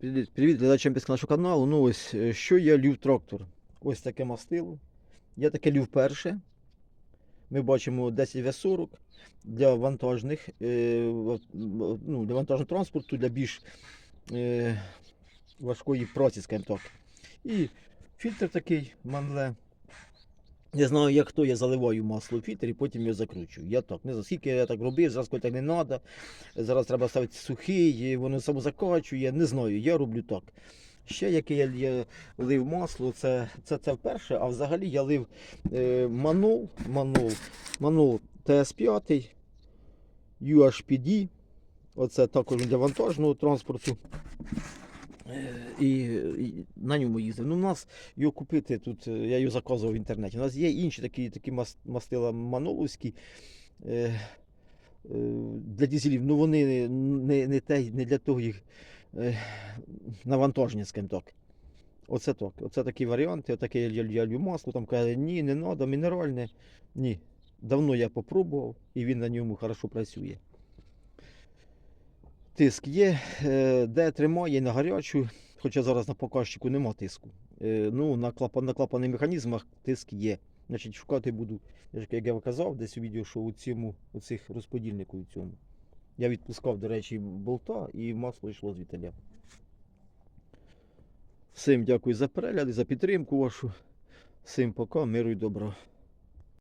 Привіт, привіт глядачам нашого каналу. Ну ось е, що я лів трактор. Ось таке мастило. Я таке лів перше. Ми бачимо 10 В40 для вантажних, е, ну, для вантажного транспорту, для більш е, важкої праці, скажімо так. І фільтр такий манле. Не знаю, як хто, я заливаю масло в фільтр і потім його закручую. Я так, не знаю, скільки я так робив, зараз так не треба. Зараз треба ставити сухий, воно само закачує. Не знаю, я роблю так. Ще яке я, я лив масло, це, це, це вперше, а взагалі я лив е, манол, манол, манол ТС5, UHPD. Оце також для вантажного транспорту. Е, І, і на ньому їздив. Ну, у нас його купити тут, е, я його заказував в інтернеті. У нас є інші такі, такі мастила маноловські. Е, е, для дізелів, ну вони не, не, те, не для того їх е, навантаження, скажімо так. Оце так. Оце такі варіанти, отаке я, люблю масло, там каже, ні, не треба, мінеральне. Ні. Давно я попробував і він на ньому хорошо працює. Тиск є, е, де тримає на гарячу, хоча зараз на показчику нема тиску. Е, Ну, на, клапан, на клапанних механізмах тиск є. Значить, шукати буду, як я казав, десь у відео, що у цьому, у цих розподільнику у цьому. Я відпускав, до речі, болта і масло йшло звідтиля. Всім дякую за перегляд і за підтримку вашу. Всім пока, миру і добра.